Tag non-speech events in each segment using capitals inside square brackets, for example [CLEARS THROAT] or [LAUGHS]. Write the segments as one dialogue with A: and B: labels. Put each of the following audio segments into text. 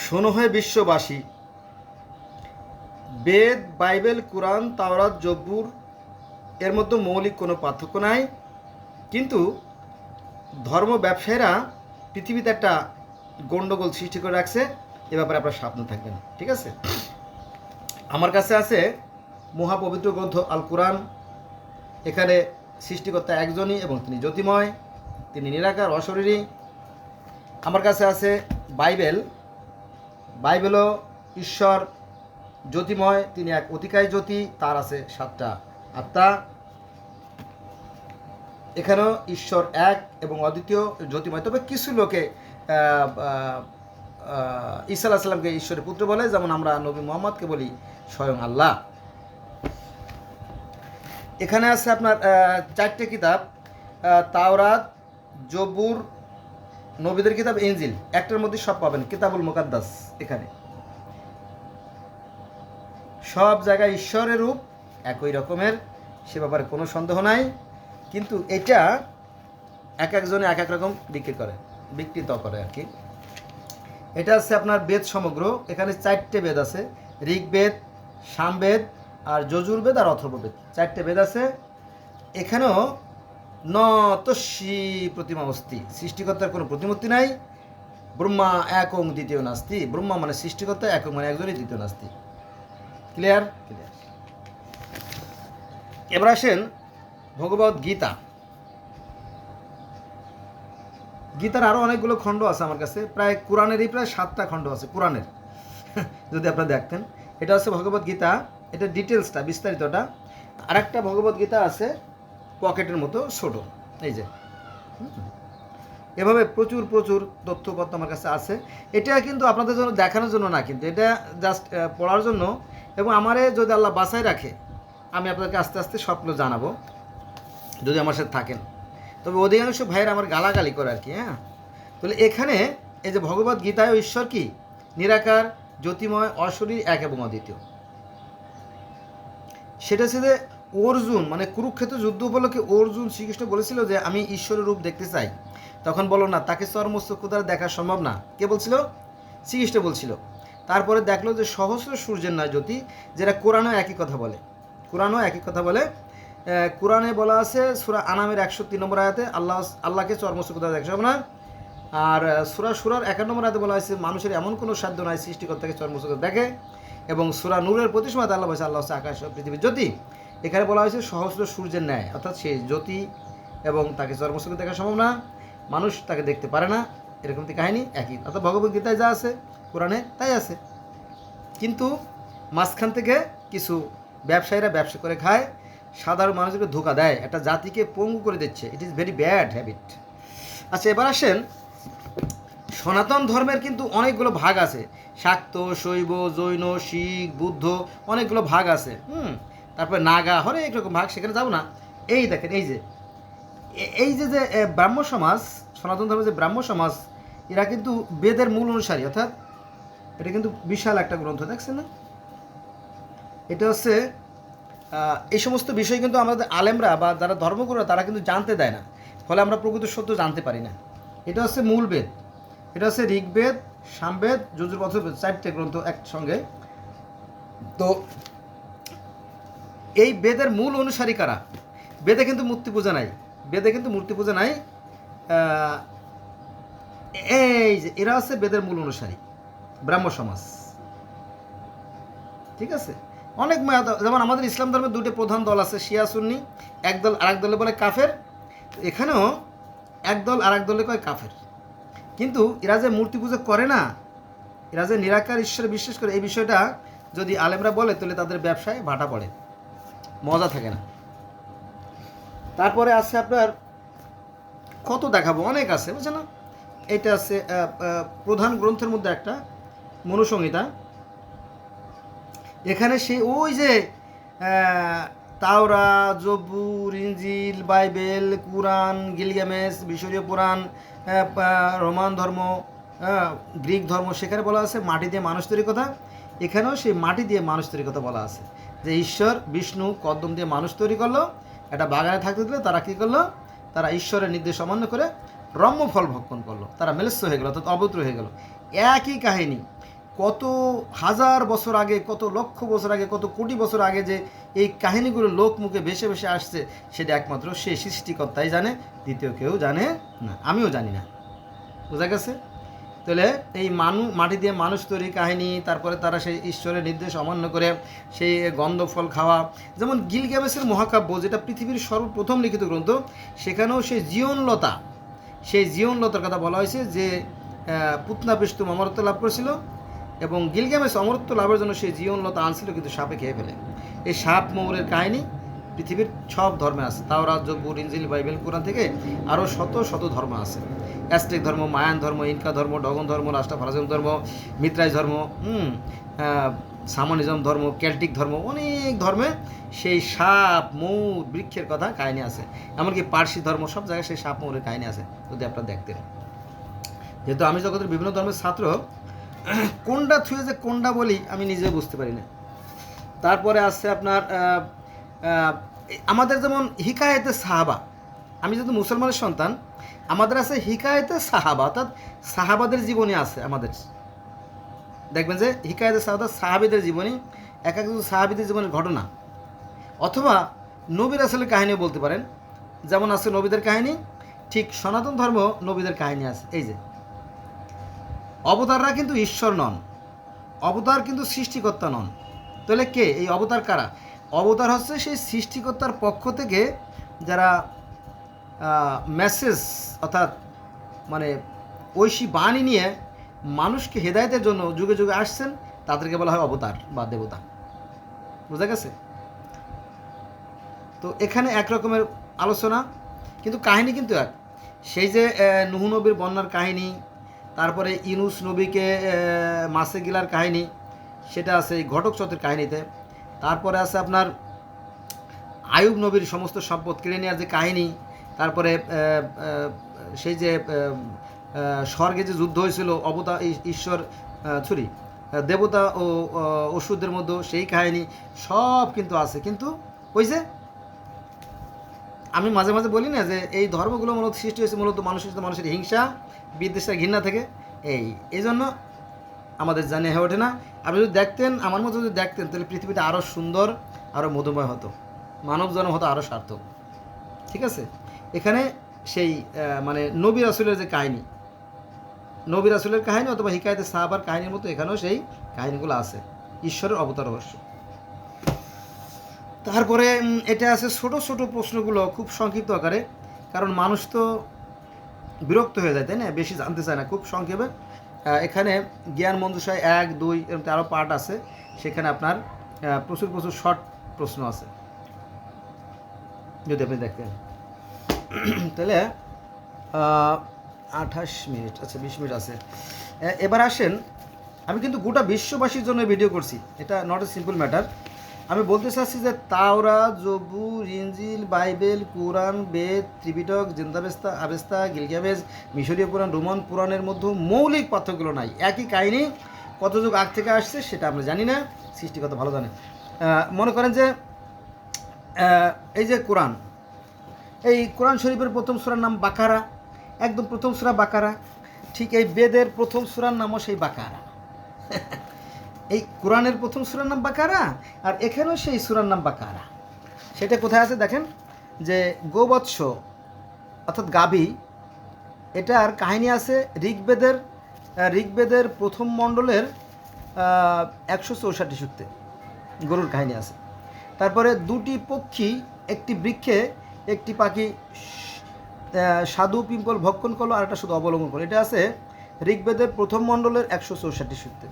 A: শোনো হয়ে বিশ্ববাসী। বেদ, বাইবেল, কোরআন, তাওরাত, জব্বুর এর মধ্যে মৌলিক কোনো পার্থক্য নাই। কিন্তু ধর্ম ব্যবসায়ীরা পৃথিবীতে একটা গণ্ডগোল সৃষ্টি করে রাখছে, এ ব্যাপারে আপনার সাবধান থাকবেন, ঠিক আছে? আমার কাছে আছে মহাপবিত্র গ্রন্থ আল কোরআন এখানে সৃষ্টিকর্তা একজনই এবং তিনি জ্যোতিময়, তিনি নিরাকার, অশরীরী। আমার কাছে আছে বাইবেল বাইবেলও ঈশ্বর জ্যোতিময়, তিনি এক অতিকায় জ্যোতি, তার আছে সাতটা। আত্মা এখানেও ঈশ্বর এক এবং অদ্বিতীয় জ্যোতিময়। তবে কিছু লোকে ঈসা আলাহ সাল্লামকে ঈশ্বরের পুত্র বলে, যেমন আমরা নবী মোহাম্মদকে বলি স্বয়ং আল্লাহ। এখানে আছে আপনার চারটে কিতাব তাওরাত, জবুর নবীদের কিতাব ইনজিল, একটার মধ্যে সব পাবেন, কিতাবুল মুকাদ্দাস, এখানে। সব জায়গায় ঈশ্বরের রূপ, একই রকমের, সে ব্যাপারে কোনো সন্দেহ নাই, কিন্তু এটা এক একজনে এক এক রকম বিক্রি করে বিকৃত করে আর কি। এটা আছে আপনার বেদ সমগ্র, এখানে চারটে বেদ আছে, ঋগ্বেদ, সামবেদ, আর যজুর্বেদ আর অথর্ববেদ। চারটে বেদ আছে। এখানেও ন তস্যি প্রতিমা অস্তি সৃষ্টিকর্তার কোনো প্রতিমূর্তি নাই। ব্রহ্মা একং দ্বিতীয় নাস্তি। ব্রহ্মা মানে সৃষ্টিকর্তা, একং মানে একজনই দ্বিতীয় নাস্তি। ক্লিয়ার ক্লিয়ার এবার আসেন ভগবত গীতা। গীতার আরও অনেকগুলো খণ্ড আছে আমার কাছে। প্রায় কোরআনেরই প্রায় সাতটা খণ্ড আছে, কোরআনের। [LAUGHS] যদি আপনারা দেখতেন। এটা হচ্ছে ভগবত গীতা। এটা ডিটেলসটা বিস্তারিতটা। আরেকটা ভগবত গীতা আছে পকেটের মতো ছোট। এই যে। এভাবে প্রচুর প্রচুর তথ্যপত্র আমার কাছে আছে। এটা কিন্তু আপনাদের জন্য দেখানোর জন্য না, কিন্তু এটা জাস্ট পড়ার জন্য। এবং আমারে যদি আল্লাহ বাসায় রাখে, আমি আপনাদেরকে আস্তে আস্তে সবগুলো জানাব, যদি আমার সাথে থাকেন। তবে অধিকাংশ ভাইয়ের আমার গালাগালি করে আর কি হ্যাঁ? তাহলে এখানে এই যে ভগবত গীতায় ঈশ্বর কি? নিরাকার, জ্যোতিময়, অশরীর, এক এবং অদ্বিতীয়। সেটা হচ্ছে যে অর্জুন মানে কুরুক্ষেত্র যুদ্ধ উপলক্ষে অর্জুন শ্রীকৃষ্ণ বলেছিল যে, আমি ঈশ্বরের রূপ দেখতে চাই। তখন বলো না, তাকে চর্মচক্ষু দ্বারা দেখা সম্ভব না। কে বলছিল? শ্রীকৃষ্ণ বলছিল। তারপরে দেখল যে, সহস্র সূর্যের নয় জ্যোতি যেটা কোরআনও একই কথা বলে। কোরআনও একই কথা বলে। কোরআনে বলা আছে, সুরা আনামের একশো তিন নম্বর আয়াতে, আল্লাহ, আল্লাহকে চর্মচক্ষু দ্বারা দেখা সম্ভব না। আর সুরা সুরার একান্ন নম্বর আয়াতে বলা হয়েছে, মানুষের এমন কোনো সাধ্য নাই সৃষ্টিকর্তাকে চর্মচক্ষু দেখে। এবং সুরা নূরের প্রতি সময় আল্লাহ বলছে, আল্লাহ আকাশ পৃথিবীর জ্যোতি। এখানে বলা হয়েছে সহস্র সূর্যের ন্যায়, অর্থাৎ সে জ্যোতি এবং তাকে চর্মচক্ষু দেখা সম্ভব না, মানুষ তাকে দেখতে পারে না, এরকম একটি কাহিনী একই। অর্থাৎ ভগবদ্গীতায় যা আছে, কোরআনে তাই আছে। কিন্তু মাঝখান থেকে কিছু ব্যবসায়ীরা ব্যবসা করে খায়, সাধারণ মানুষকে ধোকা দেয়, একটা জাতিকে পঙ্গু করে দিচ্ছে। It is very bad habit আচ্ছা এবার আসেন, সনাতন ধর্মের কিন্তু অনেকগুলো ভাগ আছে। শাক্ত, শৈব, জৈন, শিখ, বুদ্ধ অনেকগুলো ভাগ আছে। হুম তারপরে নাগা হরেক রকম ভাগ, সেখানে যাব না। এই দেখেন, এই যে এই যে যে ব্রাহ্ম সমাজ, সনাতন ধর্মের যে ব্রাহ্ম সমাজ, এরা কিন্তু বেদের মূল অনুসারী, অর্থাৎ এটা কিন্তু বিশাল একটা গ্রন্থ, দেখছেন না? এটা হচ্ছে এই সমস্ত বিষয় কিন্তু আমাদের আলেমরা বা যারা ধর্মগুরুরা, তারা কিন্তু জানতে দেয় না। ফলে আমরা প্রকৃত সত্য জানতে পারি না। এটা হচ্ছে মূল বেদ। এটা হচ্ছে ঋগ্বেদ, সামবেদ যজুর্বথ চারটে গ্রন্থ একসঙ্গে। তো এই বেদের মূল অনুসারী কারা? বেদে কিন্তু মূর্তি পূজা নাই। বেদে কিন্তু মূর্তি পূজা নাই। এই যে, এরা হচ্ছে বেদের মূল অনুসারী। ব্রাহ্ম সমাজ। ঠিক আছে? অনেক যেমন আমাদের ইসলাম ধর্মের দুটো প্রধান দল আছে, শিয়া, সুন্নি। এক দল এক দলে বলে কাফের। এখানেও এক দল এক দলে কয় কাফের। কিন্তু এরা যে মূর্তি পুজো করে না, এরা যে নিরাকার ঈশ্বরে বিশ্বাস করে, এই বিষয়টা যদি আলেমরা বলে, তাহলে তাদের ব্যবসায় ভাটা পড়ে। মজা থাকে না। তারপরে আছে আপনার, কত দেখাবো? অনেক আছে, বুঝছেন না? এটা আছে প্রধান গ্রন্থের মধ্যে একটা, মনুসংহিতা। এখানে সে ওই যে তাওরা জবুর ইঞ্জিল বাইবেল, কুরআন গিলগামেস মিশরীয় পুরাণ রোমান ধর্ম গ্রিক ধর্ম, সেখানে বলা আছে মাটি দিয়ে মানুষ তৈরি কথা। এখানেও সেই মাটি দিয়ে মানুষ তৈরি কথা বলা আছে। যে ঈশ্বর, বিষ্ণু কদ্দম দিয়ে মানুষ তৈরি করল, একটা বাগানে থাকতে দিলে, তারা কী করল? তারা ঈশ্বরের নির্দেশ অমান্য করে রম্য ফল ভক্ষণ করল। তারা মেলস্য হয়ে গেল, অর্থাৎ অবত্র হয়ে গেল। একই কাহিনী। কত হাজার বছর আগে, কত লক্ষ বছর আগে, কত কোটি বছর আগে যে এই কাহিনীগুলো লোক মুখে ভেসে বেশে আসছে, সেটা একমাত্র সে সৃষ্টিকর্তাই জানে, দ্বিতীয় কেউ জানে না। আমিও জানি না। বোঝা গেছে? তাহলে এই মানু, মাটি দিয়ে মানুষ তৈরি কাহিনী, তারপরে তারা সেই ঈশ্বরের নির্দেশ অমান্য করে সেই গন্ধ ফল খাওয়া, যেমন গিলগ্যামেসের মহাকাব্য, যেটা পৃথিবীর সর্বপ্রথম লিখিত গ্রন্থ, সেখানেও সেই জীবনলতা, সেই জীবনলতার কথা বলা হয়েছে যে পুতনা বিষ্ণু অমরত্ব লাভ করেছিল এবং গিলগ্যামেস অমরত্ব লাভের জন্য সেই জীবনলতা আনছিল কিন্তু সাপে খেয়ে ফেলে। এই সাপ মৌরের কাহিনী পৃথিবীর সব ধর্মে আছে। তাও রাজ্যপুর ইঞ্জিল বাইবেল, কোরআন থেকে আরও শত শত ধর্ম আছে। অ্যাস্টেক ধর্ম, মায়ান ধর্ম, ইনকা ধর্ম, ডগন ধর্ম রাষ্ট্র ফারাজম ধর্ম, মিত্রাই ধর্ম, হুম সামনিজম ধর্ম, কেল্টিক ধর্ম, অনেক ধর্মে সেই সাপ, মৌর, বৃক্ষের কথা কাহিনী আছে। এমনকি পার্সি ধর্ম, সব জায়গায় সেই সাপ, মৌরের কাহিনী আছে, যদি আপনারা দেখতেন। যেহেতু আমি জগতের বিভিন্ন ধর্মের ছাত্র, কোনটা থুয়ে যে কোনটা বলি, আমি নিজে বুঝতে পারি না। তারপরে আছে আপনার আমাদের যেমন হিকায়েতে সাহাবা, আমি যেহেতু মুসলমানের সন্তান, আমাদের আছে হিকায়েতে সাহাবা, অর্থাৎ সাহাবাদের জীবনী আছে আমাদের। দেখবেন যে হিকায়েতে সাহাবা সাহাবিদের জীবনী, এক এক সাহাবিদের জীবনের ঘটনা। অথবা নবীর আসলে কাহিনীও বলতে পারেন, যেমন আছে নবীদের কাহিনী, ঠিক সনাতন ধর্ম নবীদের কাহিনী আছে, এই যে। অবতাররা কিন্তু ঈশ্বর নন, অবতার কিন্তু সৃষ্টিকর্তা নন। তাহলে কে? এই অবতার কারা? অবতার হচ্ছে সেই সৃষ্টিকর্তার পক্ষ থেকে যারা মেসেজ অর্থাৎ মানে ঐশী বাণী নিয়ে মানুষকে হেদায়তের জন্য যুগে যুগে আসছেন, তাদেরকে বলা হয় অবতার বা দেবতা। বুঝা গেছে? তো এখানে এক রকমের আলোচনা, কিন্তু কাহিনী কিন্তু এক। সেই যে নুহু নবীর বন্যার কাহিনী, তারপরে ইনুস নবীকে মাসে গিলার কাহিনী, সেটা আছে এই ঘটক চতের কাহিনীতে। তারপরে আছে আপনার আয়ুব নবীর সমস্ত সম্পদ কেড়ে নেওয়ার যে কাহিনী, তারপরে সেই যে স্বর্গে যে যুদ্ধ হয়েছিল, অবতা ঈশ্বর ছুরি দেবতা ও অসুরদের মধ্যে সেই কাহিনী সব কিন্তু আছে। কিন্তু ওই যে, আমি মাঝে মাঝে বলি না যে, এই ধর্মগুলো মূলত সৃষ্টি হয়েছে মূলত মানুষের মানুষের হিংসা বিদ্বেষা ঘৃণা থেকে। এই এই জন্য আমাদের জানে হয়ে ওঠে না। আপনি যদি দেখতেন, আমার মতো যদি দেখতেন, তাহলে পৃথিবীটা আরও সুন্দর আরও মধুময় হতো। মানব জন্ম হতো আরও সার্থক। ঠিক আছে? এখানে সেই মানে নবী রাসুলের যে কাহিনী, নবী রাসুলের কাহিনী অথবা হিকায়তে সাহাবার কাহিনীর মতো এখানেও সেই কাহিনীগুলো আছে। ঈশ্বরের অবতার রহস্য তারপরে এটা আছে ছোট ছোট প্রশ্নগুলো খুব সংক্ষিপ্ত আকারে। কারণ মানুষ তো বিরক্ত হয়ে যায়, তাই না? বেশি জানতে চায় না, খুব সংক্ষেপে। এখানে জ্ঞান মঞ্জুষায় এক, দুই, এরকম আরও পার্ট আছে। সেখানে আপনার প্রচুর প্রচুর শর্ট প্রশ্ন আছে। যদি আপনি দেখেন। [CLEARS THROAT] তাহলে আঠাশ মিনিট আচ্ছা বিশ মিনিট আছে। এবার আসেন, আমি কিন্তু গোটা বিশ্ববাসীর জন্য ভিডিও করছি। এটা নট এ সিম্পল ম্যাটার আমি বলতে চাচ্ছি যে তাওরা জবুর ইঞ্জিল বাইবেল, কোরআন, বেদ, ত্রিপিটক, জিন্দাবেস্তা, আবেস্তা গিলগাবেজ মিশরীয় পুরাণ রোমান পুরাণের মধ্যে মৌলিক পার্থক্যগুলো নাই। একই কাহিনী কত যুগ আগ থেকে আসছে সেটা আমরা জানি না সৃষ্টিকতা ভালো জানে মনে করেন যে এই যে কোরআন, এই কোরআন শরীফের প্রথম সুরার নাম বাকারা, একদম প্রথম সূরা বাকারা, ঠিক এই বেদের প্রথম সুরার নামও সেই বাকারা। এই কোরআনের প্রথম সূরার নাম বাকারা আর এখানেও সেই সুরার নাম বাকারা। সেটা কোথায় আছে দেখেন? যে গোবৎস, অর্থাৎ গাবি, এটার কাহিনী আছে ঋগ্বেদের ঋগ্বেদের প্রথম মণ্ডলের একশো চৌষট্টি সূত্রে। গরুর কাহিনী আছে। তারপরে দুটি পক্ষী, একটি বৃক্ষে, একটি পাখি সাধু, পিম্পল, ভক্ষণ করল আর একটা শুধু অবলম্বন করল। এটা আছে ঋগ্বেদের প্রথম মণ্ডলের একশো চৌষট্টি সূক্তে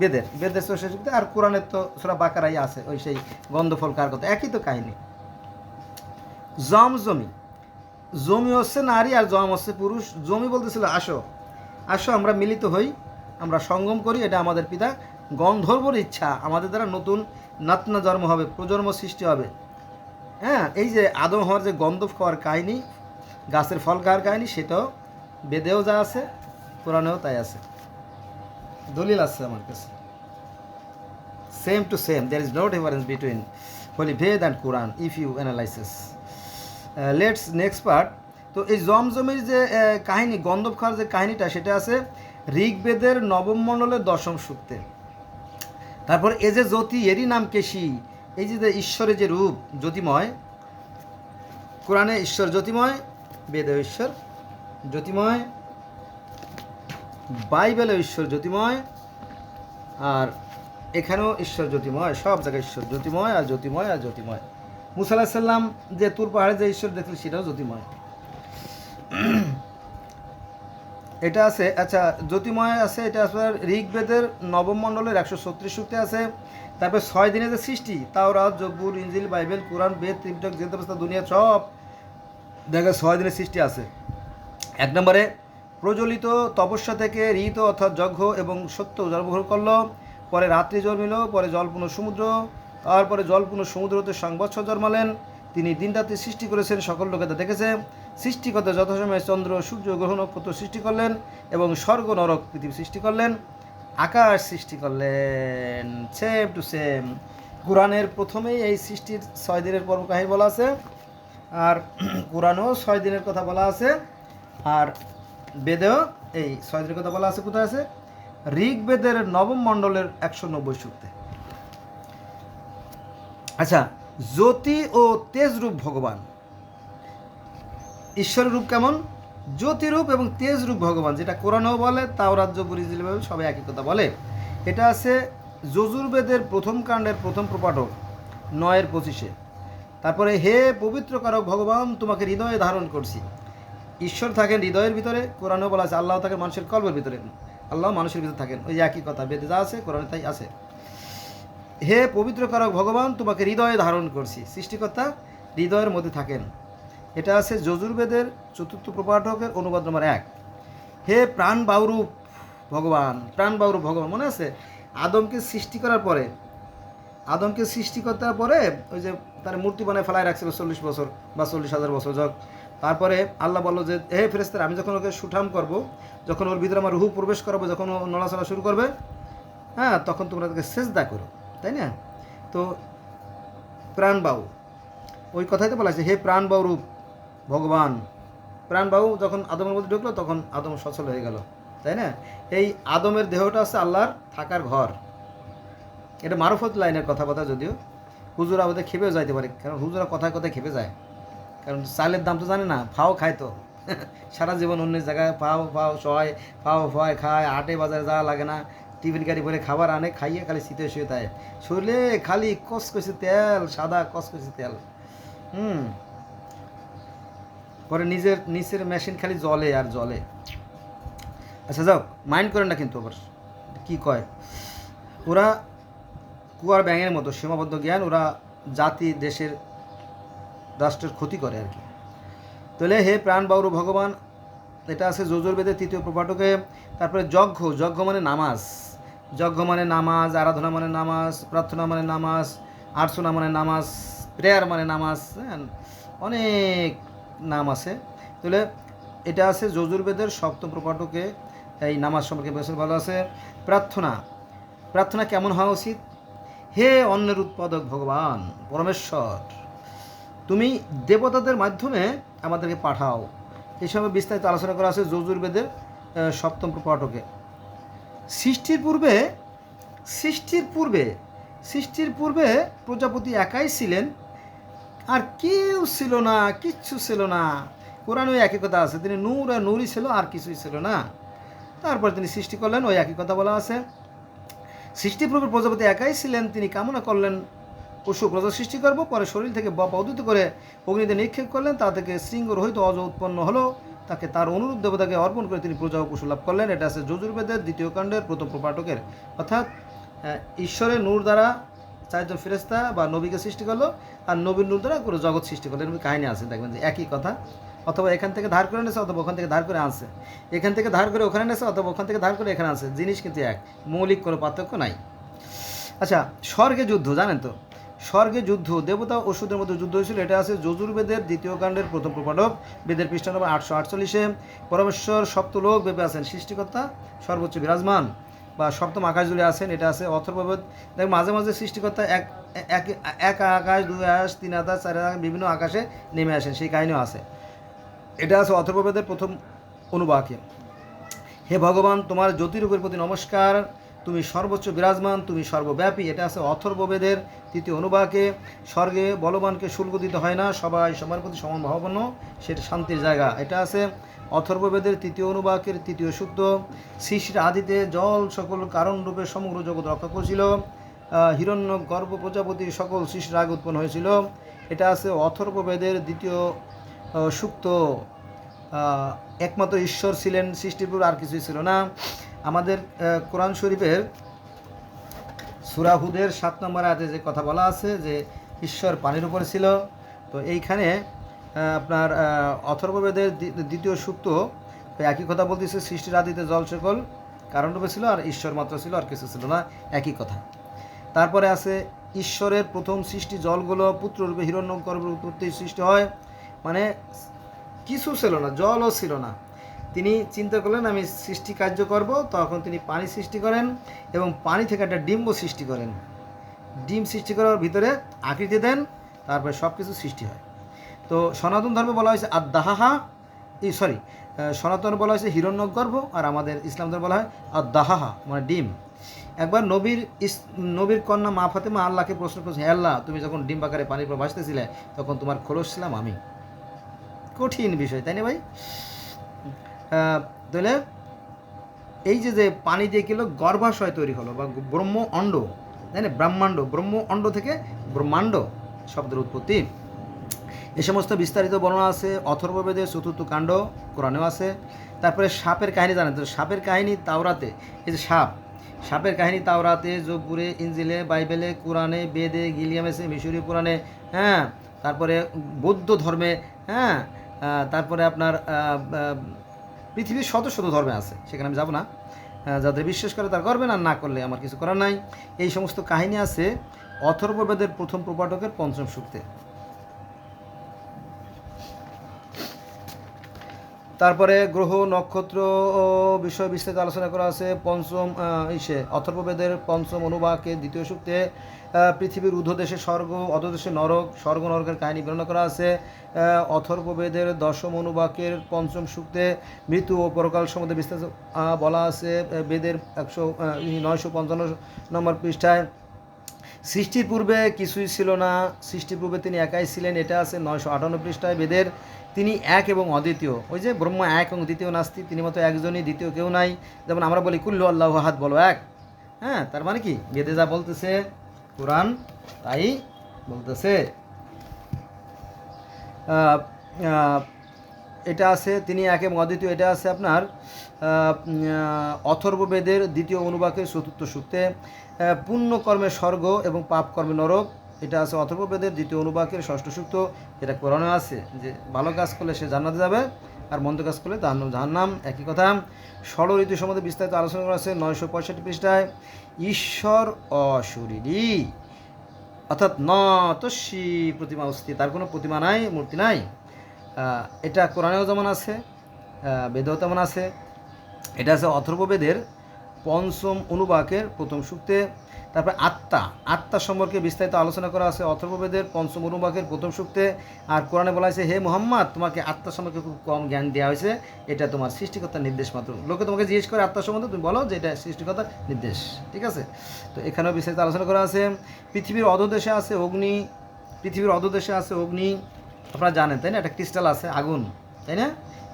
A: বেদের বেদের চৌষট্টি সূক্তে আর কোরআনের তো সেটা বাকারাই আছে, ওই সেই গন্ধফল কার কথা? একই তো কাহিনী। জম জমি। হচ্ছে নারী আর জম হচ্ছে পুরুষ। জমি বলতেছিল, আসো আসো, আমরা মিলিত হই, আমরা সঙ্গম করি, এটা আমাদের পিতা গন্ধর্বর ইচ্ছা। আমাদের দ্বারা নতুন নাতনা জন্ম হবে, প্রজন্ম সৃষ্টি হবে। হ্যাঁ এই যে আদম হওয়ার যে গন্ধব খাওয়ার কাহিনী, গাছের ফল খাওয়ার কাহিনী, সেটাও বেদেও যা আছে, কোরআনেও তাই আছে। দলিল আছে আমার কাছে। Same to same there is no difference between holy ved and quran, if you analysis. Let's next part তো এই জমজমের যে কাহিনী, গন্ধব খাওয়ার যে কাহিনীটা, সেটা আছে ঋগ্বেদের নবম মণ্ডলের দশম সূক্তে। তারপর এ যে জ্যোতি, এরই নাম কেশি, এই যে ঈশ্বরের যে রূপ, জ্যোতিময়, কোরআনে ঈশ্বর জ্যোতিময় বেদে ঈশ্বর জ্যোতিময় বাইবেলে ঈশ্বর জ্যোতিময় আর এখানেও ঈশ্বর জ্যোতিময়, সব জায়গায় ঈশ্বর জ্যোতিময় আর জ্যোতিময় আর জ্যোতিময়। মুসা আলাহিস সাল্লাম যে তুর পাহাড়ে যে ঈশ্বর দেখলেন সেটাও জ্যোতিময়। এটা আছে আচ্ছা জ্যোতিময় আছে, এটা আপনার ঋগ্বেদের নবম মণ্ডলের একশো ছত্রিশ সূক্তে আছে। তারপরে ছয় দিনে যে সৃষ্টি তাও রাত জব্বুর ইঞ্জিল বাইবেল, কোরআন, বেদ, ত্রিপিটক যে দুনিয়া, সব দেখা ছয় দিনের সৃষ্টি আছে। এক নম্বরে প্রজ্বলিত তপস্যা থেকে ঋত অর্থাৎ যজ্ঞ এবং সত্য জন্মগ্রহণ করল। পরে রাত্রি জন্মিল, পরে জলপূর্ণ সমুদ্র, তারপরে জলপূর্ণ সমুদ্র হতে সংবৎসর জন্মালেন। তিনি দিন রাত্রি সৃষ্টি করেছেন, সকল লোকে তা দেখেছে। সৃষ্টিকর্তা যথাসময়ে চন্দ্র, সূর্য, গ্রহ, নক্ষত্র সৃষ্টি করলেন এবং স্বর্গ, নরক, পৃথিবী সৃষ্টি করলেন। আকাশ সৃষ্টি করলেন সেম টু সেম কোরআনের প্রথমেই এই সৃষ্টির ছয় দিনের পর্ব কাহিনী বলা আছে। আর কোরআনও ছয় দিনের কথা বলা আছে। আর বেদেও, এই ছয় কথা বলা আছে, কোথায় আছে? ঋগ্বেদের নবম মণ্ডলের একশো নব্বই সূক্তে। আচ্ছা জ্যোতি ও তেজরূপ ভগবান। ঈশ্বরের রূপ কেমন? জ্যোতিরূপ এবং তেজরূপ ভগবান, যেটা কোরআনেও বলে তাও রাজ্য বুড়িজিলভাবে সবাই একই কথা বলে। এটা আছে যজুর্বেদের প্রথম কাণ্ডের প্রথম প্রপাঠক, নয়ের পঁচিশে। তারপরে, হে পবিত্র কারক ভগবান, তোমাকে হৃদয়ে ধারণ করছি। ঈশ্বর থাকেন হৃদয়ের ভিতরে, কোরআনেও বলা আছে, আল্লাহ থাকেন মানুষের কল্পের ভিতরে। আল্লাহ মানুষের ভিতরে থাকেন। ওই একই কথা, বেদে যা আছে, কোরআনে তাই আছে। হে পবিত্র কারক ভগবান, তোমাকে হৃদয়ে ধারণ করছি। সৃষ্টিকর্তা হৃদয়ের মধ্যে থাকেন। এটা আছে যজুর্বেদের চতুর্থ প্রপাঠকের অনুবাদ নম্বর এক। হে প্রাণ বাউরূপ ভগবান প্রাণ বাউরূপ ভগবান, মনে আছে? আদমকে সৃষ্টি করার পরে, আদমকে সৃষ্টি করার পরে, ওই যে তার মূর্তি বানায় ফেলায় রাখছিল চল্লিশ বছর বা চল্লিশ হাজার বছর, যাক। তারপরে আল্লাহ বলল যে, হে ফেরেস্তার আমি যখন ওকে সুঠাম করব, যখন ওর ভিতরে আমার রুহু প্রবেশ করাবো, যখন ও নড়াচড়া শুরু করবে হ্যাঁ তখন তোমরা তাকে সেজদা করো, তাই না? তো প্রাণবাউ ওই কথাই তো বলা আছে হে প্রাণবাউ রূপ, ভগবান। প্রাণবাউ যখন আদমের মধ্যে ঢুকলো, তখন আদম সচল হয়ে গেল, তাই না? এই আদমের দেহটা আছে আল্লাহর থাকার ঘর। এটা মারফত লাইনের কথা কথা যদিও, হুজুরা আমাদের খেপেও যাইতে পারে, কারণ হুজুরা কথায় কথায় খেপে যায়। কারণ চালের দাম তো জানে না, ফাও খায় তো। [LAUGHS] সারা জীবন অন্য জায়গায় ফাও ফাও, সয়, ফাও, ফয় খায় আটে বাজারে যাওয়া লাগে না। টিফিন গাড়ি ভরে খাবার আনে, খাইয়ে খালি শীতে শুয়ে তাই শরীরে খালি কসকসে তেল, সাদা কসকসে তেল। হুম। পরে নিজের নিচের মেশিন খালি জলে আর জলে। আচ্ছা যাও মাইন্ড করেন না কিন্তু আবার। কী কয়? ওরা কুয়ার ব্যাঙের মতো, সীমাবদ্ধ জ্ঞান, ওরা জাতি, দেশের রাষ্ট্রের ক্ষতি করে আর কি। তাহলে হে প্রাণ বাউরু ভগবান, এটা আছে যজুর্বেদের তৃতীয় প্রপাঠকে। তারপরে যজ্ঞ যজ্ঞ মানে নামাজ। যজ্ঞ মানে নামাজ, আরাধনা মানে নামাজ, প্রার্থনা মানে নামাজ, আর্চনা মানে নামাজ, প্রেয়ার মানে নামাজ হ্যাঁ অনেক নাম আছে। তাহলে এটা আছে যজুর্বেদের সপ্তম প্রপাঠকে, এই নামাজ সম্পর্কে বেশ ভালো আছে। প্রার্থনা প্রার্থনা কেমন হওয়া উচিত? হে অন্যের উৎপাদক ভগবান, পরমেশ্বর। তুমি দেবতাদের মাধ্যমে আমাদেরকে পাঠাও। এই সময় বিস্তারিত আলোচনা করা আছে যজুর্বেদের সপ্তম প্রপাঠকে। সৃষ্টির পূর্বে সৃষ্টির পূর্বে সৃষ্টির পূর্বে প্রজাপতি একাই ছিলেন। আর কেউ ছিল না, কিচ্ছু ছিল না। কোরআনে ওই একই কথা আছে, তিনি নূর আর নূরই ছিল, আর কিছুই ছিল না। তারপর তিনি সৃষ্টি করলেন, ওই একই কথা বলা আছে। সৃষ্টিপূর্বে প্রজাপতি একাই ছিলেন, তিনি কামনা করলেন পশু প্রজা সৃষ্টি করব, পরে শরীর থেকে বপা উদিত করে অগ্নিতে নিক্ষেপ করলেন, তা থেকে শৃঙ্গ রহিত অজ উৎপন্ন হলো। তাকে তার অনুরূপ দেবতাকে অর্পণ করে তিনি প্রজা ও পশু লাভ করলেন। এটা আছে যজুর্বেদের দ্বিতীয় কাণ্ডের প্রথম প্রপাঠকের। অর্থাৎ ঈশ্বরের নূর দ্বারা চারজন ফেরেস্তা বা নবীকে সৃষ্টি করল, আর নবীর নূর দ্বারা পুরো জগৎ সৃষ্টি করল। এরকম কাহিনী আছে, দেখবেন যে একই কথা। অথবা এখান থেকে ধার করে নেছে, অথবা ওখান থেকে ধার করে আনছে। এখান থেকে ধার করে ওখানে নেছে, অথবা ওখান থেকে ধার করে এখানে আনছে। জিনিস কিন্তু এক, মৌলিক কোনো পার্থক্য নাই। আচ্ছা স্বর্গে যুদ্ধ, জানেন তো? স্বর্গে যুদ্ধ, দেবতা ওষুধের মধ্যে যুদ্ধ হয়েছিল। এটা আছে যজুর্বেদের দ্বিতীয় কাণ্ডের প্রথম প্রপাঠক বেদের পৃষ্ঠা নম্বর আটশো আটচল্লিশে। পরমেশ্বর সপ্তলোক বেপে আছেন। সৃষ্টিকর্তা সর্বোচ্চ বিরাজমান বা সপ্তম আকাশ জুড়ে আছেন। এটা আছে অথর্ববেদ দেখ, মাঝে মাঝে সৃষ্টিকর্তা এক এক এক আকাশ, দুই আকাশ, তিন আকাশ, চার আকাশ, বিভিন্ন আকাশে নেমে আসেন। সেই কাহিনীও আছে। এটা আছে অথর্ববেদের প্রথম অনুবাকে হে ভগবান, তোমার জ্যোতিরূপের প্রতি নমস্কার। তুমি সর্বোচ্চ বিরাজমান, তুমি সর্বব্যাপী। এটা আছে অথর্ববেদের তৃতীয় অনুবাকে। স্বর্গে বলবানকে শুল্ক দিতে হয় না, সবাই সবার প্রতি সমান ভাবাপন্ন সেটা শান্তির জায়গা। এটা আছে অথর্ববেদের তৃতীয় অনুবাকের তৃতীয় সূত্র। সৃষ্টির আদিতে জল সকল কারণরূপে সমগ্র জগৎ রক্ষা করেছিল। হিরণ্য গর্ভ প্রজাপতি সকল সৃষ্টির আগে উৎপন্ন হয়েছিল। এটা আছে অথর্ববেদের দ্বিতীয় সূক্ত একমাত্র ঈশ্বর ছিলেন, সৃষ্টির পূর্বে আর কিছুই ছিল না। আমাদের কোরআন শরীফের সুরাহুদের সাত নম্বর আয়াতে যে কথা বলা আছে যে ঈশ্বর পানির উপরে ছিল, তো এইখানে আপনার অথর্ববেদের দ্বিতীয় সূক্ত একই কথা বলতেছে, সৃষ্টির আদিতে জল সকল কারণ রূপে ছিল আর ঈশ্বর মাত্র ছিল আর কিছু ছিল না, একই কথা। তারপরে আছে, ঈশ্বরের প্রথম সৃষ্টি জলগুলো পুত্ররূপে হিরণ্য গর্ভের উৎপত্তি সৃষ্টি হয় মানে কিছু ছিল না, জলও ছিল না। তিনি চিন্তা করলেন, আমি সৃষ্টি কার্য করব। তখন তিনি পানি সৃষ্টি করেন এবং পানি থেকে একটা ডিম্ব সৃষ্টি করেন। ডিম সৃষ্টি করার ভিতরে আকৃতি দেন, তারপরে সব কিছু সৃষ্টি হয়। তো সনাতন ধর্মে বলা হয়েছে আদাহাহা এই সরি সনাতন বলা হয়েছে হিরণ্যগর্ভ আর আমাদের ইসলাম ধর্মে বলা হয় আদাহাহা মানে ডিম একবার নবীর ইস- নবীর কন্যা মা ফাতেমা আল্লাহকে প্রশ্ন করছে হে আল্লাহ, তুমি যখন ডিম আকারে পানির পর ভাসতেছিলে, তখন তোমার খোলস ছিলাম আমি। কঠিন বিষয়, তাই না ভাই? তাহলে এই যে যে পানি দিয়ে কিলো গর্ভাশয় তৈরি হলো বা ব্রহ্ম অণ্ড, তাই না? ব্রহ্মাণ্ড, ব্রহ্ম অণ্ড থেকে ব্রহ্মাণ্ড শব্দের উৎপত্তি। এ সমস্ত বিস্তারিত বর্ণনা আছে অথর্ববেদের চতুর্থ কাণ্ড, কোরআনেও আছে। তারপরে সাপের কাহিনী জানেন। তো সাপের কাহিনী তাওরাতে, এই যে সাপ, সাপের কাহিনী তাওরাতে, জবুরে ইঞ্জিলে বাইবেলে, কোরআনে, বেদে, গিলিয়ামেসে, মিশরীয় পুরাণে হ্যাঁ? তারপরে বৌদ্ধ ধর্মে হ্যাঁ? তারপরে আপনার পৃথিবীর শত শত ধর্মে আছে, সেখানে আমি যাব না। যাদের বিশ্বাস করে তার করবেন আর না করলে আমার কিছু করার নাই। এই সমস্ত কাহিনী আছে অথর্ববেদের প্রথম প্রপাঠকের পঞ্চম সূক্তে। তারপরে গ্রহ, নক্ষত্র ও বিষয় বিস্তারিত আলোচনা করা আছে পঞ্চম ইসে। অথর্ববেদের পঞ্চম অনুবাকে দ্বিতীয় সূক্তে পৃথিবীর ঊর্ধ্বদেশে স্বর্গ, অধদেশে নরক স্বর্গ নরকের কাহিনী বর্ণনা করা আছে। অথর্ববেদের দশম অনুবাকের পঞ্চম সূক্তে, মৃত্যু ও পরকাল সম্বন্ধে বিস্তারিত বলা আছে। বেদের একশো নয়শো পঞ্চান্ন নম্বর পৃষ্ঠায়, সৃষ্টির পূর্বে কিছুই ছিল না। সৃষ্টির পূর্বে তিনি একাই ছিলেন, এটা আছে নয়শো আটান্ন পৃষ্ঠায়। বেদের তিনি এক এবং অদ্বিতীয়। ওই যে ব্রহ্ম এক এবং দ্বিতীয় নাস্তি তিনি মতো একজনই দ্বিতীয় কেউ নাই। যেমন আমরা বলি কুল্লু আল্লাহ হাত বলো এক। হ্যাঁ তার মানে কি? বেদে যা বলতেছে কোরআন তাই বলতেছে। এটা আছে তিনি এক এবং অদ্বিতীয় এটা আছে আপনার অথর্ববেদের দ্বিতীয় অনুবাকের চতুর্থ সূত্রে। আহ, পুণ্য কর্মে স্বর্গ এবং পাপ কর্মে নরক। এটা আছে অথর্ববেদের দ্বিতীয় অনুবাকের ষষ্ঠ সূক্ত এটা কোরআনে আছে যে ভালো কাজ করলে সে জান্নাতে যাবে আর মন্দ কাজ করলে তার জাহান্নাম, একই কথা। ষড় ঋতু সম্বন্ধে বিস্তারিত আলোচনা করা আছে নয়শো পঁয়ষট্টি পৃষ্ঠায়। ঈশ্বর অশরীরী অর্থাৎ ন তস্যি প্রতিমা অস্তি তার কোনো প্রতিমা নাই, মূর্তি নাই। এটা কোরআনেও যেমন আছে বেদেও তেমন আছে। এটা আছে অথর্ববেদের পঞ্চম অনুবাকের প্রথম সূক্তে। তারপরে আত্মা। আত্মা সম্পর্কে বিস্তারিত আলোচনা করা আছে অথর্ববেদের পঞ্চম অনুবাকের প্রথম সূক্তে। আর কোরআনে বলা হয়েছে, হে মোহাম্মদ, তোমাকে আত্মা সম্পর্কে খুব কম জ্ঞান দেওয়া হয়েছে। এটা তোমার সৃষ্টিকর্তার নির্দেশ মাত্র। লোকে তোমাকে জিজ্ঞেস করে, আত্মা সম্বন্ধে তুমি বলো যে এটা সৃষ্টিকর্তার নির্দেশ। ঠিক আছে? তো এখানেও বিস্তারিত আলোচনা করা আছে। পৃথিবীর অধদেশে আছে অগ্নি। পৃথিবীর অধদেশে আছে অগ্নি। আপনারা জানেন, তাই না? একটা ক্রিস্টাল আছে, আগুন, তাই না?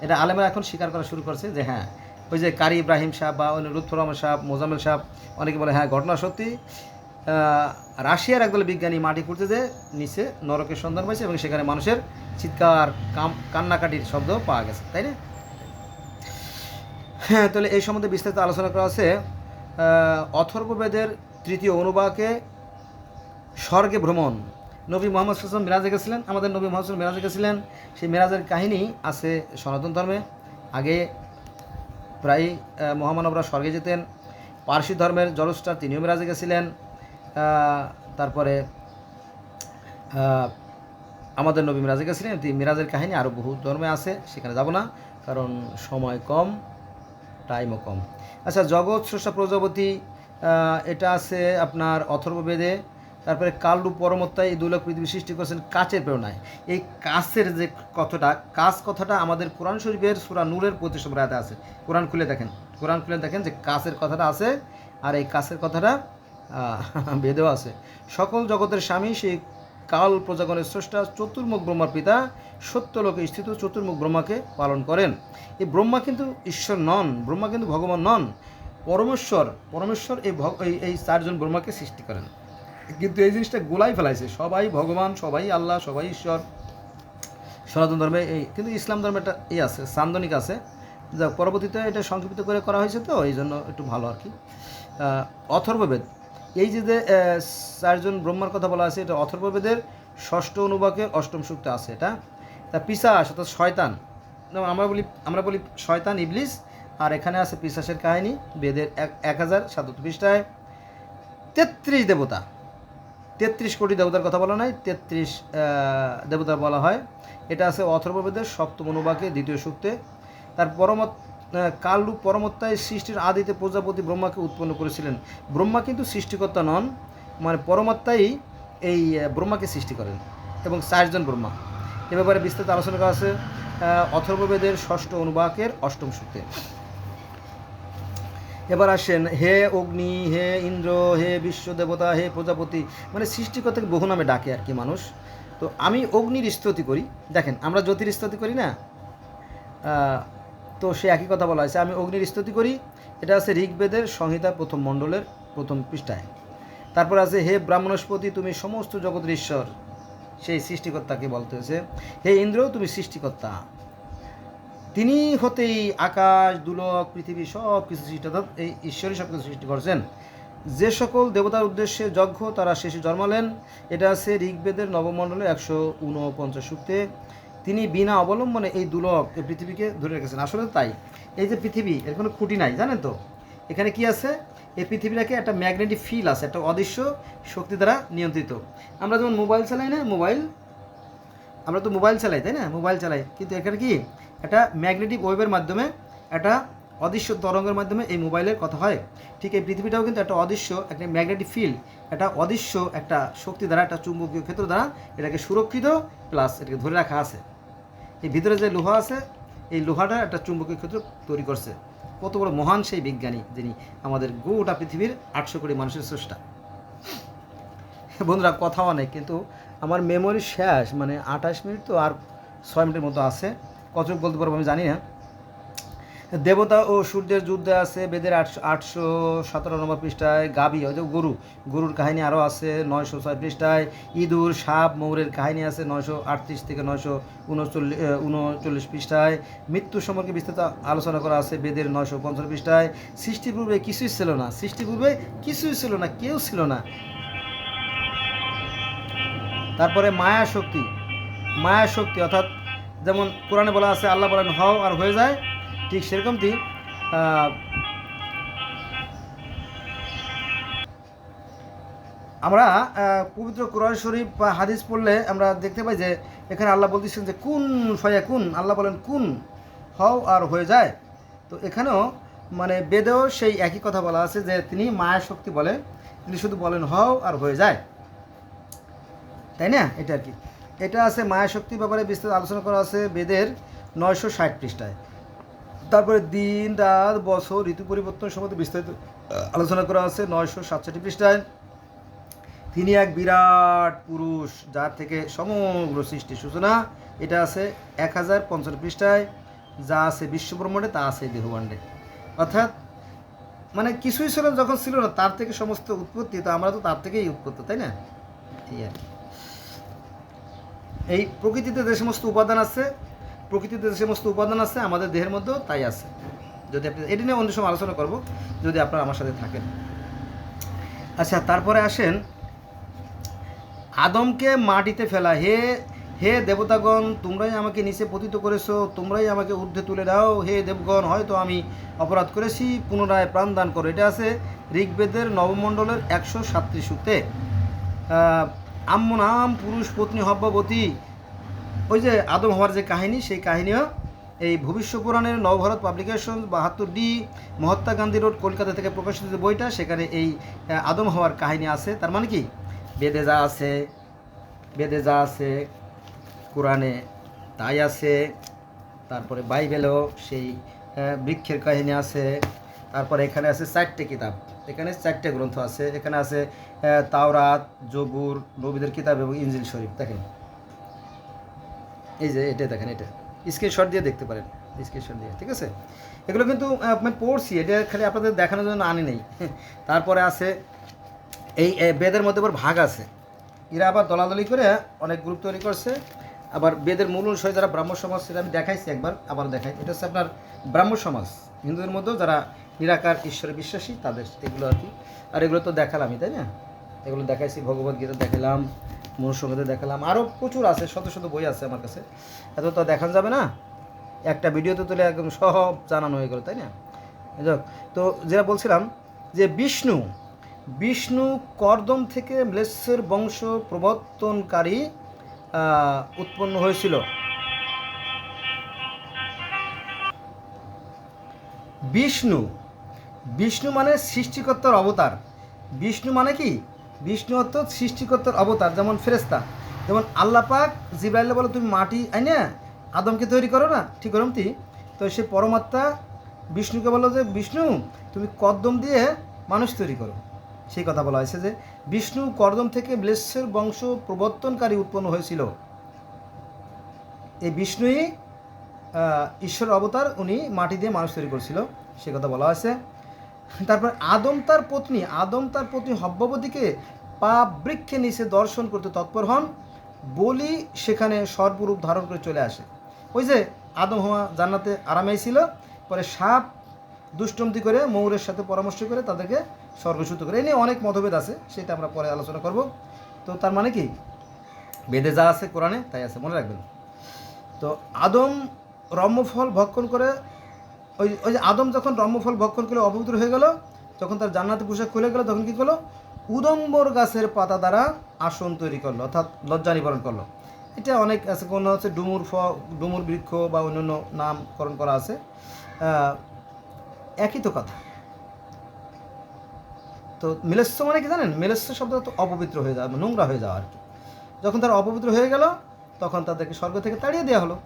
A: এটা আলেমরা এখন স্বীকার করা শুরু করছে যে হ্যাঁ ওই যে কারি ইব্রাহিম সাহ বা লুৎফর রহমান সাহ মোজাম্মেল সাহ অনেকে বলে হ্যাঁ ঘটনা সত্যি। রাশিয়ার একদল বিজ্ঞানী মাটি খুঁড়তে যে নিচে নরকের সন্ধান পাইছে এবং সেখানে মানুষের চিৎকার, কাম, কান্নাকাটির শব্দ পাওয়া গেছে, তাই না? হ্যাঁ তাহলে এই সম্বন্ধে বিস্তারিত আলোচনা করা আছে। অথর্ববেদের তৃতীয় অনুবাকে স্বর্গে ভ্রমণ। নবী মোহাম্মদ হাসান মেরাজে গেছিলেন। আমাদের নবী মোহাম্মদ মেরাজে গেছিলেন। সেই মেরাজের কাহিনী আছে সনাতন ধর্মে। আগে প্রায় আহ, মহামানবরা স্বর্গে যেতেন। পার্সি ধর্মের জলস্টার তিনিও মেরাজে গেছিলেন। তারপরে আমাদের নবী মিরাজে গেছিলেন। মিরাজের কাহিনী। আরও বহু ধর্মে আছে সেখানে যাব না কারণ সময় কম টাইমও কম। আচ্ছা জগৎ স্রষ্টা প্রজাপতি এটা আছে আপনার অথর্ববেদে। তারপরে কালরূপ পরমত্তায় এই দুলক পৃথিবী সৃষ্টি করেছেন কাচের প্রেরণায়। এই কাছের যে কথাটা কাজ কথাটা আমাদের কোরআন শরীফের সুরা নূরের নম্বর আয়াতে আছে। কোরআন খুলে দেখেন, কোরআন খুলে দেখেন যে কাছের কথাটা আছে আর এই কাছের কথাটা বেদেও আছে। সকল জগতের স্বামী সেই কাল প্রজাগণের স্রষ্টা, চতুর্মুখ ব্রহ্মার পিতা, সত্যলোকে স্থিত চতুর্মুখ ব্রহ্মাকে পালন করেন। এই ব্রহ্মা কিন্তু ঈশ্বর নন, ব্রহ্মা কিন্তু ভগবান নন। পরমেশ্বর পরমেশ্বর এই- এই চারজন ব্রহ্মাকে সৃষ্টি করেন। কিন্তু এই জিনিসটা গোলাই ফেলাইছে। সবাই ভগবান, সবাই আল্লাহ, সবাই ঈশ্বর। সনাতন ধর্মে এই, কিন্তু ইসলাম ধর্মে একটা এই আছে সান্দনিক আছে। যা পরবর্তীতে এটা সংক্ষিপ্ত করে করা হয়েছে তো, এই জন্য একটু ভালো আর কি। অথর্ববেদ। এই যে যে চারজন ব্রহ্মার কথা বলা আছে, এটা অথর্ববেদের ষষ্ঠ অনুবাকের অষ্টম সূক্তে আছে এটা। তা পিসাস অর্থাৎ শয়তান। যেমন আমরা বলি আমরা বলি শয়তান, ইবলিস, আর এখানে আছে পিসাসের কাহিনী, বেদের এক এক হাজার সাতাত্তর পৃষ্ঠায়। তেত্রিশ দেবতা। তেত্রিশ কোটি দেবতার কথা বলা নাই তেত্রিশ দেবতা বলা হয়। এটা আছে অথর্ববেদের সপ্তম অনুবাকে দ্বিতীয় সূক্তে। তার পরমত আহ, কালরূপ পরমত্তায় সৃষ্টির আদিতে প্রজাপতি ব্রহ্মাকে উৎপন্ন করেছিলেন। ব্রহ্মা কিন্তু সৃষ্টিকর্তা নন মানে পরমাত্মাই এই ব্রহ্মাকে সৃষ্টি করেন এবং চারজন ব্রহ্মা। এ ব্যাপারে বিস্তারিত আলোচনা করা আছে অথর্ববেদের ষষ্ঠ অনুবাকের অষ্টম সূক্তে। এবার আসেন, হে অগ্নি, হে ইন্দ্র, হে বিশ্ব দেবতা হে প্রজাপতি মানে সৃষ্টিকর্তাকে বহু নামে ডাকে আর কি মানুষ। তো আমি অগ্নির স্তুতি করি। দেখেন, আমরা জ্যোতির স্তুতি করি না? তো সে একই কথা বলা হয়েছে। আমি অগ্নির স্তুতি করি। এটা আছে ঋগ্বেদের সংহিতা প্রথম মণ্ডলের প্রথম পৃষ্ঠায়। তারপর আছে, হে ব্রাহ্মণস্পতি, তুমি সমস্ত জগতের ঈশ্বর। সেই সৃষ্টিকর্তাকে বলতে হয়েছে। হে ইন্দ্র, তুমি সৃষ্টিকর্তা। তিনি হতেই আকাশ, দুলক, পৃথিবী সব কিছু সৃষ্টি অর্থাৎ এই ঈশ্বরই সব কিছু সৃষ্টি করছেন। যে সকল দেবতার উদ্দেশ্যে যজ্ঞ তারা শেষে জন্মালেন, এটা আছে ঋগ্বেদের নবমণ্ডলে একশো উনপঞ্চাশ সূক্তে তিনি বিনা অবলম্বনে এই দুলক, এই পৃথিবীকে ধরে রেখেছেন। আসলে তাই, এই যে পৃথিবী, এর কোনো খুঁটি নাই, জানেন তো? এখানে কি আছে? এই পৃথিবীটাকে একটা ম্যাগনেটিক ফিল আছে, একটা অদৃশ্য শক্তি দ্বারা নিয়ন্ত্রিত। আমরা যেমন মোবাইল চালাই না, মোবাইল, আমরা তো মোবাইল চালাই, তাই না? মোবাইল চালাই। কিন্তু এখানে কি? একটা ম্যাগনেটিক ওয়েভের মাধ্যমে একটা অদৃশ্য তরঙ্গের মাধ্যমে এই মোবাইলের কথা হয়। ঠিক এই পৃথিবীটাও কিন্তু একটা অদৃশ্য একটা ম্যাগনেটিক ফিল্ড, একটা অদৃশ্য একটা শক্তি দ্বারা, একটা চুম্বকীয় ক্ষেত্র দ্বারা এটাকে সুরক্ষিত প্লাস এটাকে ধরে রাখা আছে। এই ভিতরে যে লোহা আছে, এই লোহাটা একটা চুম্বকীয় ক্ষেত্র তৈরি করছে। কত বড় মহান সেই বিজ্ঞানী যিনি আমাদের গোটা পৃথিবীর আটশো কোটি মানুষের স্রষ্টা। বন্ধুরা, কথা অনেক, কিন্তু আমার মেমোরি শেষ মানে আঠাশ মিনিট তো আর ছয় মিনিটের মতো আছে। কতটুকু বলতে পারব, আমি জানি না। দেবতা ও সূর্যের যুদ্ধে আছে, বেদের আটশো আটশো সতেরো নম্বর পৃষ্ঠায় গাবি ওই যে গরু। গরুর কাহিনী আরও আছে, নয়শো ছয় পৃষ্ঠায়। ইঁদুর, সাপ মৌরের কাহিনী আছে, নয়শো আটত্রিশ থেকে নয়শো উনচল্লিশ উনচল্লিশ পৃষ্ঠায়। মৃত্যু সম্পর্কে বিস্তারিত আলোচনা করা আছে, বেদের নয়শো পঞ্চাশ পৃষ্ঠায়। সৃষ্টি পূর্বে কিছুই ছিল না, সৃষ্টি পূর্বে কিছুই ছিল না, কেউ ছিল না। তারপরে মায়া শক্তি মায়া শক্তি অর্থাৎ যেমন কোরআনে বলা আছে, আল্লাহ বলেন, হও আর হয়ে যায়। ঠিক সেরকমটি আমরা পবিত্র কোরআন শরীফ বা হাদিস পড়লে আমরা দেখতে পাই যে, এখানে আল্লাহ বলতেছেন যে, কোন ফয়া কোন আল্লাহ বলেন, কোন, হও আর হয়ে যায়। তো এখানেও মানে বেদেও সেই একই কথা বলা আছে যে, তিনি মায়া শক্তি বলে। তিনি শুধু বলেন, হও আর হয়ে যায়। তাই না? এটা আর কি। এটা আছে মায়া শক্তির ব্যাপারে বিস্তারিত আলোচনা করা আছে বেদের নয়শো ষাট পৃষ্ঠায়। তারপরে দিন, রাত, বছর, ঋতু পরিবর্তন সম্বন্ধে বিস্তারিত আলোচনা করা আছে নয়শো সাতষট্টি পৃষ্ঠায়। তিনি এক বিরাট পুরুষ, যার থেকে সমগ্র সৃষ্টির সূচনা এটা আছে এক হাজার পঞ্চান্ন পৃষ্ঠায়, যা আছে বিশ্বব্রহ্মাণ্ডে, তা আছে দেহবাণ্ডে অর্থাৎ মানে কিছুই ছিল যখন ছিল না, তার থেকে সমস্ত উৎপত্তি, তো আমরা তো তার থেকেই উৎপত্তি, তাই না? এই আর কি। এই প্রকৃতিতে যে সমস্ত উপাদান আছে, প্রকৃতিতে যে সমস্ত উপাদান আছে, আমাদের দেহের মধ্যেও তাই আছে। যদি আপনি, এটি নিয়ে অন্য সময় আলোচনা করব, যদি আপনারা আমার সাথে থাকেন। আচ্ছা তারপরে আসেন, আদমকে মাটিতে ফেলা। হে হে দেবতাগণ, তোমরাই আমাকে নিচে পতিত করেছ, তোমরাই আমাকে ঊর্ধ্বে তুলে দাও। হে দেবগণ, হয়তো আমি অপরাধ করেছি, পুনরায় প্রাণদান করো। এটা আছে ঋগ্বেদের নবমণ্ডলের একশো সাতত্রিশ সূত্রে। আম্ম নাম, পুরুষ, পত্নী, হব্যবতী। ওই যে আদম হওয়ার যে কাহিনী, সেই কাহিনীও এই ভবিষ্য পুরাণের নবভারত পাবলিকেশন বাহাত্তর ডি মহাত্মা গান্ধী রোড, কলকাতা থেকে প্রকাশিত যে বইটা, সেখানে এই আদম হওয়ার কাহিনী আছে। তার মানে কি? বেদে যা আছে, বেদে যা আছে, কোরআনে তাই আছে, তারপরে বাইবেলেও সেই বৃক্ষের কাহিনী আছে, তারপরে এখানে আছে চারটে কিতাব। এখানে চারটে গ্রন্থ আছে, এখানে আছে তাওরাত, জবুর, নবীদের কিতাব এবং ইনজিল শরীফ, দেখেন। এই যে এটা দেখেন, এটা। স্ক্রিনশট দিয়ে দেখতে পারেন স্ক্রিনশট দিয়ে, ঠিক আছে? এগুলো কিন্তু আমি পড়ছি, এটা খালি আপনাদের দেখানোর জন্য আনি নেই। [LAUGHS] তারপরে আছে, এই বেদের মধ্যে আবার ভাগ আছে। এরা আবার দলাদলি করে অনেক গ্রুপ তৈরি করছে। আবার বেদের মূল অনুসারী যারা ব্রাহ্ম সমাজ, সেটা আমি দেখাইছি একবার আবার দেখাই। এটা হচ্ছে আপনার ব্রাহ্ম সমাজ। হিন্দুদের মধ্যেও যারা নিরাকার, ঈশ্বরে বিশ্বাসী, তাদের এগুলো আর কি। আর এগুলো তো দেখালামই, তাই না? এগুলো দেখাইছি ভগবদ্গীতা দেখালাম মনুসংহিতা দেখালাম আরও প্রচুর আছে শত শত বই আছে আমার কাছে। এত তো দেখানো যাবে না। একটা ভিডিওতে তুলে একদম সব জানানো হয়ে গেল তাই না? যাক, তো যেটা বলছিলাম যে বিষ্ণু বিষ্ণু কর্দম থেকে ম্লেচ্ছের বংশ প্রবর্তনকারী উৎপন্ন হয়েছিল। বিষ্ণু বিষ্ণু মানে সৃষ্টিকর্তার অবতার। বিষ্ণু মানে কি? বিষ্ণু অর্থ সৃষ্টিকর্তার অবতার, যেমন ফেরেস্তা যেমন আল্লাপাক জিব্রাইল বলে, তুমি মাটি আইনে আদমকে তৈরি করো না? ঠিক করমতি তো। সে পরমাত্মা বিষ্ণুকে বলো যে, বিষ্ণু, তুমি কদ্দম দিয়ে মানুষ তৈরি করো। সেই কথা বলা হয়েছে যে, বিষ্ণু কর্দম থেকে ব্লেসের বংশ প্রবর্তনকারী উৎপন্ন হয়েছিল। এই বিষ্ণুই ঈশ্বর অবতার, উনি মাটি দিয়ে মানুষ তৈরি করেছিল। সে কথা বলা হয়েছে। তারপর আদম তার পত্নী, আদম তার পত্নী হব্যবতীকে পা বৃক্ষে নিচে দর্শন করতে তৎপর হন। বলি সেখানে সর্বরূপ ধারণ করে চলে আসে। ওই যে আদম হওয়া জান্নাতে আরামেই ছিল। পরে সাপ দুষ্টমতি করে মৌরের সাথে পরামর্শ করে তাদেরকে স্বর্গচ্যুত করে। এই নিয়ে অনেক মতভেদ আছে, সেটা আমরা পরে আলোচনা করব। তো তার মানে কি? বেদে যা আছে কোরআনে তাই আছে, মনে রাখবেন। তো আদম রম্যফল ভক্ষণ করে ওই ওই যে আদম যখন রম্যফল ভক্ষণ করে অপবিত্র হয়ে গেল, যখন তার জান্নাতে পোশাক খুলে গেল, তখন কী করল? উদম্বর গাছের পাতা দ্বারা আসন তৈরি করল, অর্থাৎ লজ্জা নিবারণ করল। এটা অনেক আছে, কোনো হচ্ছে ডুমুর ফ, ডুমুর বৃক্ষ বা অন্যান্য নামকরণ করা আছে। একই তো কথা। তো মিলেস্য মানে কি জানেন? মিলেস্য শব্দ তো অপবিত্র হয়ে যাওয়া, নোংরা হয়ে যাওয়া আর কি। যখন তারা অপবিত্র হয়ে গেল, তখন তাদেরকে স্বর্গ থেকে তাড়িয়ে দেওয়া হলো।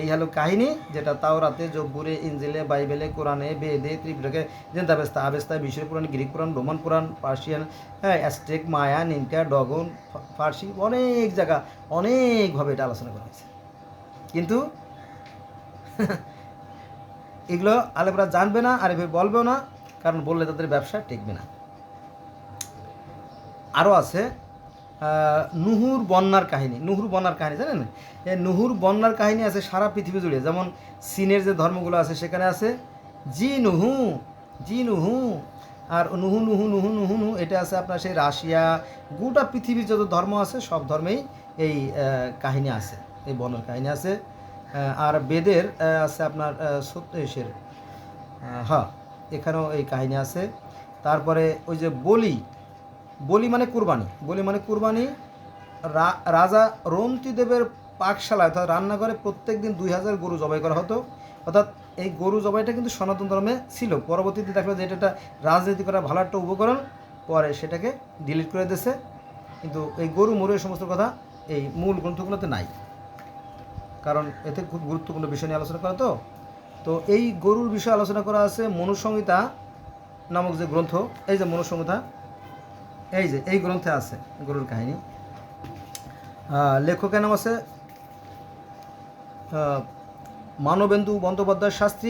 A: এই হলো কাহিনী, যেটা তাও তাওরাতে জব্বুরে ইঞ্জিলে বাইবেলে, কোরআনে, বেদে ত্রিপুরাকে জেন্দাবেস্তা, আবেস্তা বিশ্ব পুরাণ, গ্রিক পুরাণ, রোমান পুরাণ, পার্সিয়ান হ্যাঁ অ্যাস্টেক, মায়া, নিমকা, ডগন ফার্সি, অনেক জায়গা, অনেকভাবে এটা আলোচনা করা হয়েছে। কিন্তু [LAUGHS] এগুলো আলেপরা জানবে না আর এভাবে বলবেও না, কারণ বললে তাদের ব্যবসা টিকবে না। আরও আছে নুহুর বন্যার কাহিনী, নুহুর বন্যার কাহিনী, জানেন নুহুর বন্যার কাহিনী আছে সারা পৃথিবী জুড়ে। যেমন চীনের যে ধর্মগুলো আছে, সেখানে আছে, জি নুহু জি নুহু। আর নুহু নুহু নুহু নুহু নুহু, এটা আছে আপনার সেই রাশিয়া, গোটা পৃথিবীর যত ধর্ম আছে, সব ধর্মেই এই কাহিনী আছে, এই বন্যার কাহিনী আছে। আর বেদের আছে আপনার সত্যেশের। হ্যাঁ এখানেও এই কাহিনী আছে। তারপরে ওই যে বলি বলি মানে কুরবানি, বলি মানে কুরবানি রাজা রন্তিদেবের পাকশালায় অর্থাৎ রান্নাঘরে প্রত্যেক দিন দুই হাজার গরু জবাই করা হতো। অর্থাৎ এই গরু জবাইটা কিন্তু সনাতন ধর্মে ছিল। পরবর্তীতে দেখল যে এটা রাজনীতি করা ভালো একটা উপকরণ, পরে সেটাকে ডিলিট করে দিয়েছে। কিন্তু এই গরু মরু এই সমস্ত কথা এই মূল গ্রন্থগুলোতে নাই। কারণ এতে খুব গুরুত্বপূর্ণ বিষয় নিয়ে আলোচনা করা তো। তো এই গরুর বিষয়ে আলোচনা করা আছে মনুসংহিতা নামক যে গ্রন্থ, এই যে মনুসংহিতা এই যে এই গ্রন্থে আছে গরুর কাহিনী। লেখকের নাম আছে মানবেন্দু বন্দ্যোপাধ্যায় শাস্ত্রী।